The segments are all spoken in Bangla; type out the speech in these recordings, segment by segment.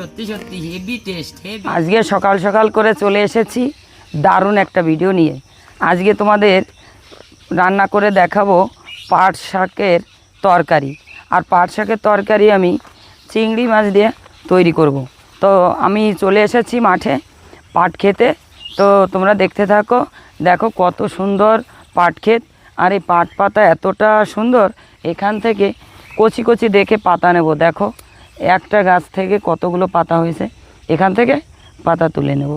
সত্যি সত্যি হেভি টেস্ট হেভি আজকে সকাল সকাল করে চলে এসেছি দারুণ একটা ভিডিও নিয়ে। আজকে তোমাদের রান্না করে দেখাবো পাট শাকের তরকারি। আর পাট শাকের তরকারি আমি চিংড়ি মাছ দিয়ে তৈরি করব। তো আমি চলে এসেছি মাঠে পাট খেতে। তো তোমরা দেখতে থাকো, দেখো কত সুন্দর পাট ক্ষেত। আর এই পাট পাতা এতটা সুন্দর, এখান থেকে কচি কচি দেখে পাতা নেব, দেখো। একটা গাছ থেকে কতগুলো পাতা হয়েছে? এখান থেকে পাতা তুলে নেব।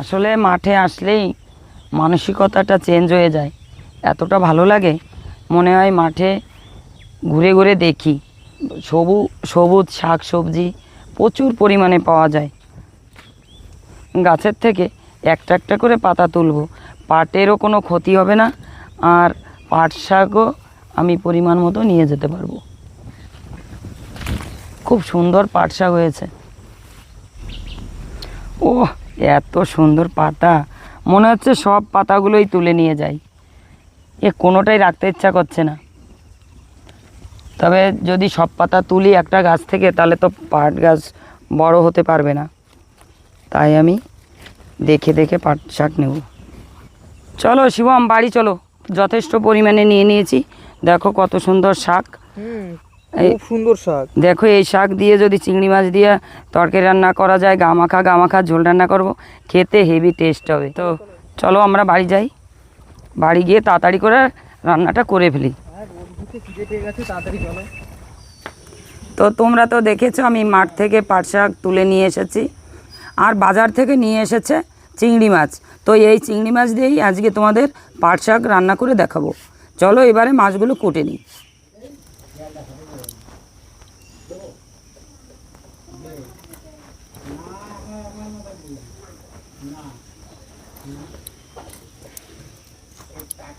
আসলে মাঠে আসলেই মানসিকতাটা চেঞ্জ হয়ে যায়। এতটা ভালো লাগে মনে হয় মাঠে ঘুরে ঘুরে দেখি। সবু, সবুজ শাক সবজি প্রচুর পরিমাণে পাওয়া যায়। গাছের থেকে একটা একটা করে পাতা তুলবো। পাটেরও কোনো ক্ষতি হবে না। আর পাট শাকও আমি পরিমাণ মতো নিয়ে যেতে পারব। খুব সুন্দর পাট শাক হয়েছে। ও এত সুন্দর পাতা। মনে হচ্ছে সব পাতাগুলোই তুলে নিয়ে যাই। এ কোনোটাই রাখতে ইচ্ছা করছে না। তবে যদি সব পাতা তুলি একটা গাছ থেকে তাহলে তো পাট গাছ বড় হতে পারবে না। তাই আমি দেখে দেখে পাট শাক নেব। চলো শিবম বাড়ি চলো। যথেষ্ট পরিমাণে নিয়ে নিয়েছি। দেখো কত সুন্দর শাক। এই- সুন্দর শাক। দেখো এই শাক দিয়ে যদি চিংড়ি মাছ দিয়ে তরকারি রান্না করা যায় গামাখা গামাখা ঝোল রান্না করব। খেতে হেভি টেস্ট হবে। তো চলো আমরা বাড়ি যাই। বাড়ি গিয়ে তাড়াতাড়ি করে রান্নাটা করে ফেলি। তো তোমরা তো দেখেছ আমি মাঠ থেকে পাট শাক তুলে নিয়ে এসেছি। আর বাজার থেকে নিয়ে এসেছে চিংড়ি মাছ। তো এই চিংড়ি মাছ দিয়েই আজকে তোমাদের পাট শাক রান্না করে দেখাবো। চলো এবারে মাছগুলো কুটে নিই।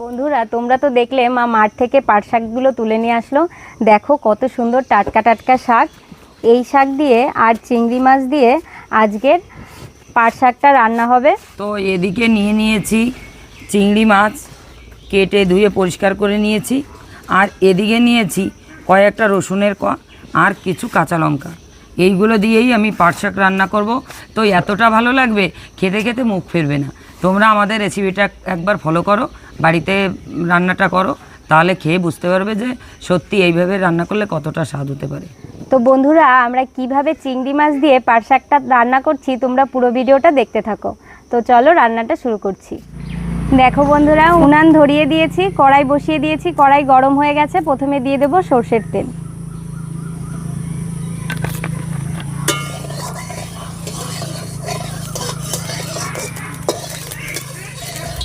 বন্ধুরা, তোমরা তো দেখলে মা মাঠ থেকে পাট শাকগুলো তুলে নিয়ে আসলো। দেখো কত সুন্দর টাটকা টাটকা শাক। এই শাক দিয়ে আর চিংড়ি মাছ দিয়ে আজকের পাট শাকটা রান্না হবে। তো এদিকে নিয়ে নিয়েছি চিংড়ি মাছ, কেটে ধুয়ে পরিষ্কার করে নিয়েছি। আর এদিকে নিয়েছি কয়েকটা রসুনের ক আর কিছু কাঁচা লঙ্কা। এইগুলো দিয়েই আমি পাট শাক রান্না করব। তো এতটা ভালো লাগবে, খেতে খেতে মুখ ফেরবে না। তোমরা আমাদের রেসিপিটা একবার ফলো করো। বাড়িতে রান্নাটা করো, তাহলে খেয়ে বুঝতে পারবে যে সত্যি এইভাবে রান্না করলে কতটা স্বাদ হতে পারে। তো বন্ধুরা, আমরা কীভাবে চিংড়ি মাছ দিয়ে পারশাকটা রান্না করছি তোমরা পুরো ভিডিওটা দেখতে থাকো। তো চলো রান্নাটা শুরু করছি। দেখো বন্ধুরা, উনান ধরিয়ে দিয়েছি, কড়াই বসিয়ে দিয়েছি, কড়াই গরম হয়ে গেছে, প্রথমে দিয়ে দেবো সর্ষের তেল।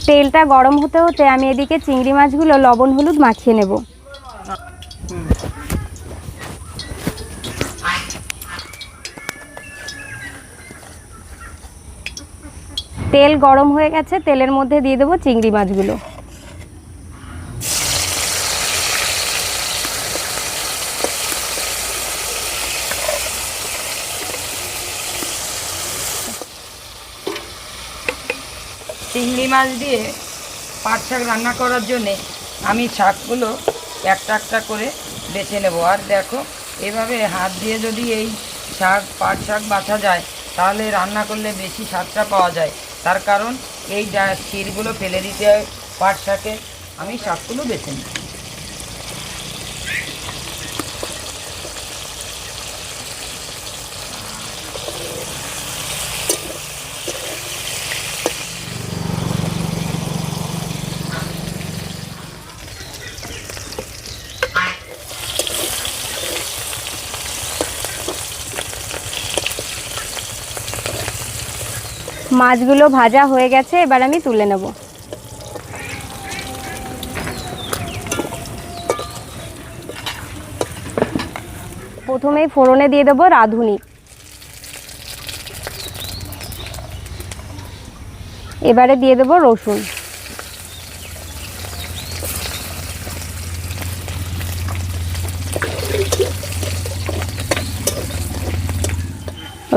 তেলটা গরম হতে হতে আমি এদিকে চিংড়ি মাছগুলো লবণ হলুদ মাখিয়ে নেব। তেল গরম হয়ে গেছে, তেলের মধ্যে দিয়ে দেবো চিংড়ি মাছগুলো। চিংড়ি মাছ দিয়ে পাট শাক রান্না করার জন্যে আমি শাকগুলো একটা একটা করে বেছে নেব। আর দেখো, এভাবে হাত দিয়ে যদি এই শাক, পাট শাক বাছা যায়, তাহলে রান্না করলে বেশি স্বাদটা পাওয়া যায়। তার কারণ এই শিরগুলো ফেলে দিতে হয় পাট শাকে। আমি শাকগুলো বেছে নিই মাছগুলো ভাজা হয়ে গেছে, এবার আমি তুলে নেব। প্রথমেই ফোড়নে দিয়ে দেবো রাঁধুনি। এবারে দিয়ে দেবো রসুন।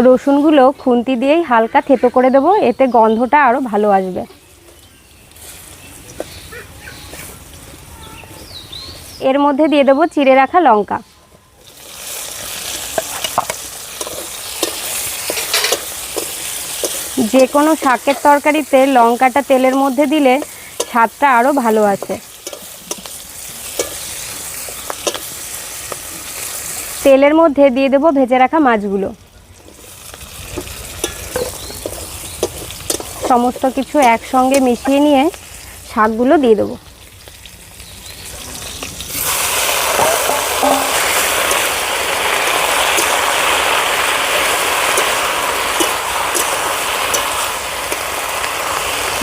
রসুনগুলো খুন্তি দিয়েই হালকা থেতো করে দেবো, এতে গন্ধটা আরও ভালো আসবে। এর মধ্যে দিয়ে দেবো চিড়ে রাখা লঙ্কা। যে কোনো শাকের তরকারিতে লঙ্কাটা তেলের মধ্যে দিলে স্বাদটা আরও ভালো আছে। তেলের মধ্যে দিয়ে দেবো ভেজে রাখা মাছগুলো। সমস্ত কিছু একসঙ্গে মিশিয়ে নিয়ে শাকগুলো দিয়ে দেবো।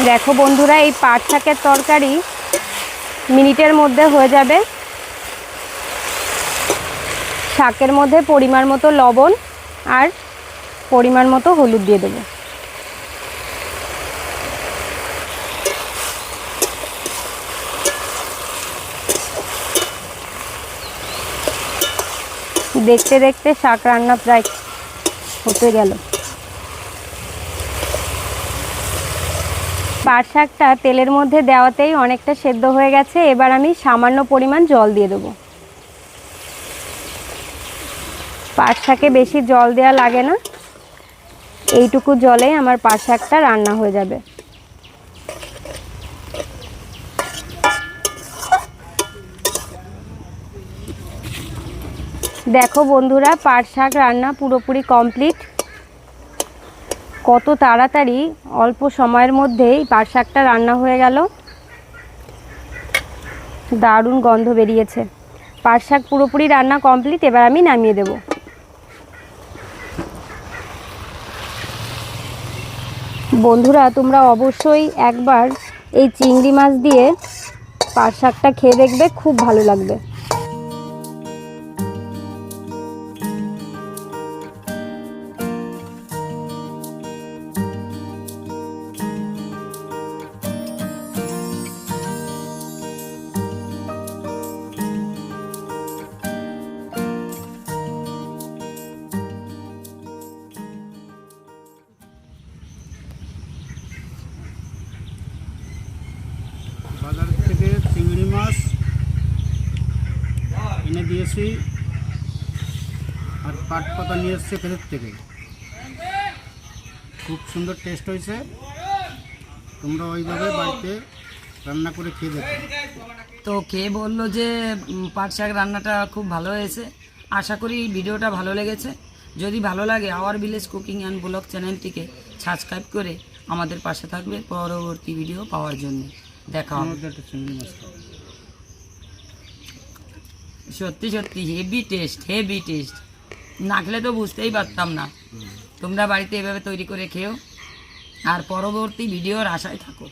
দেখো বন্ধুরা, এই পাট শাকের তরকারি মিনিটের মধ্যে হয়ে যাবে। শাকের মধ্যে পরিমাণ মতো লবণ আর পরিমাণ মতো হলুদ দিয়ে দেবো। দেখতে দেখতে শাক রান্না প্রায় হতে গেল। পাট শাকটা তেলের মধ্যে দেওয়াতেই অনেকটা সেদ্ধ হয়ে গেছে, এবার আমি সামান্য পরিমাণ জল দিয়ে দেবো। পাট শাকে বেশি জল দেওয়া লাগে না, এইটুকু জলেই আমার পাট শাকটা রান্না হয়ে যাবে। দেখো বন্ধুরা, পাট শাক রান্না পুরোপুরি কমপ্লিট কত তাড়াতাড়ি, অল্প সময়ের মধ্যেই পাট শাকটা রান্না হয়ে গেল। দারুণ গন্ধ বেরিয়েছে। পাট শাক পুরোপুরি রান্না কমপ্লিট এবার আমি নামিয়ে দেব। বন্ধুরা, তোমরা অবশ্যই একবার এই চিংড়ি মাছ দিয়ে পাট শাকটা খেয়ে দেখবে, খুব ভালো লাগবে। বাজার থেকে চিংড়ি মাছ এনে দিয়েছি আর পাট পাতা নিয়ে এসছে ক্ষেতের থেকে। খুব সুন্দর টেস্ট হয়েছে। তোমরা ওইভাবে বাড়িতে রান্না করে খেয়ে দেখো। তো কে বলল যে পাট শাক রান্নাটা খুব ভালো হয়েছে? আশা করি ভিডিওটা ভালো লেগেছে। যদি ভালো লাগে, our village cooking and blog চ্যানেলটিকে সাবস্ক্রাইব করে আমাদের পাশে থাকবে পরবর্তী ভিডিও পাওয়ার জন্য। দেখা। সত্যি সত্যি হেভি টেস্ট হেভি টেস্ট না খেলে তো বুঝতেই পারতাম না। তোমরা বাড়িতে এভাবে তৈরি করে খেও। আর পরবর্তী ভিডিওর আশায় থাকো।